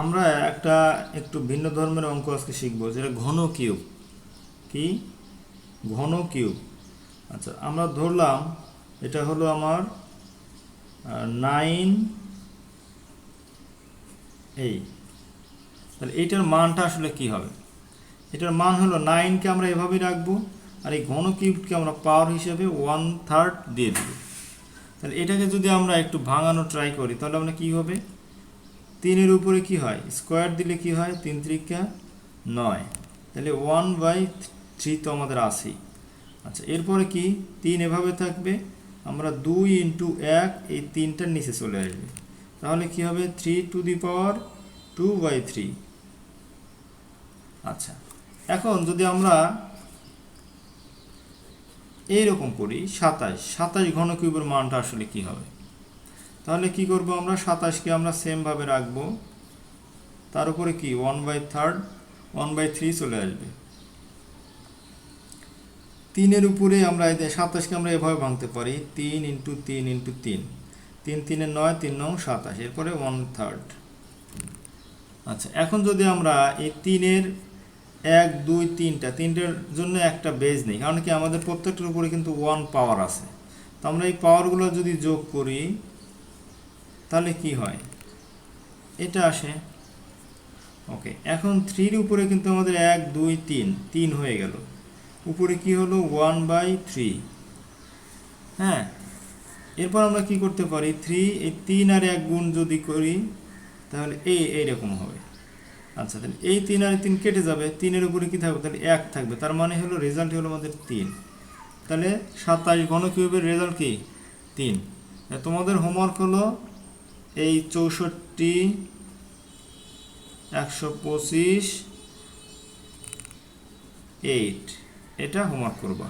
আমরা একটা একটু ভিন্ন ধর্মের অঙ্ক আজকে শিখব, যেটা ঘন কিউব। কি? ঘন কিউব। আচ্ছা আমরা ধরলাম, এটা হলো আমার নাইন এই তাহলে এইটার মানটা আসলে কি হবে? এটার মান হলো নাইনকে আমরা এভাবেই রাখব, আর এই ঘন কিউবকে আমরা পাওয়ার হিসেবে ওয়ান থার্ড দিয়ে দেবো। তাহলে এটাকে যদি আমরা একটু ভাঙানো ট্রাই করি, তাহলে আমরা কি হবে? তিনের উপরে কি হয়? স্কোয়ার দিলে কি হয়? তিন ত্রিকা নয়। তাহলে ওয়ান বাই থ্রি তো আমাদের আসি আচ্ছা এরপরে কি? তিন এভাবে থাকবে, আমরা দুই ইন্টু এক, এই তিনটার নিচে চলে আসবে। তাহলে কি হবে? Three to the power two by three আচ্ছা এখন যদি আমরা এইরকম করি, সাতাশ সাতাশ ঘন কিউবের মানটা আসলে কি হবে? তাহলে কি করব আমরা? সাতাশকে আমরা সেমভাবে রাখব। তার উপরে কি? One by third one by three চলে আসবে। তিনের উপরে আমরা সাতাশকে আমরা এভাবে ভাঙতে পারি। তিন ইন্টু তিন ইন্টু তিন। তিন তিনে নয়, তিন নং সাতাশ। এরপরে ওয়ান থার্ড আচ্ছা এখন যদি আমরা এই তিনের এক, দুই, তিনটা, তিনটার জন্য একটা বেজ নেই, কারণ কি আমাদের প্রত্যেকটার উপরে কিন্তু ওয়ান পাওয়ার আছে। তো আমরা এই পাওয়ারগুলো যদি যোগ করি তাহলে কি হয়? এটা আসে ওকে এখন থ্রির উপরে কিন্তু আমাদের এক, দুই, তিন তিন হয়ে গেল। উপরে কি হলো? ওয়ান বাই থ্রি হ্যাঁ? এরপর আমরা কি করতে পারি? থ্রি এই তিন আর এক গুণ যদি করি, তাহলে এই এইরকম হবে। আচ্ছা তাহলে এই তিন আর তিন কেটে যাবে, তিনের উপরে কি থাকবে? তাহলে এক থাকবে, তার মানে হলো রেজাল্ট হলো আমাদের তিন। তাহলে সাতাশ ঘন কিউবের রেজাল্ট কি? তিন। তোমাদের হোমওয়ার্ক হলো এই চৌষট্টি একশো পঁচিশ এইট এটা হোমওয়ার্ক করবা।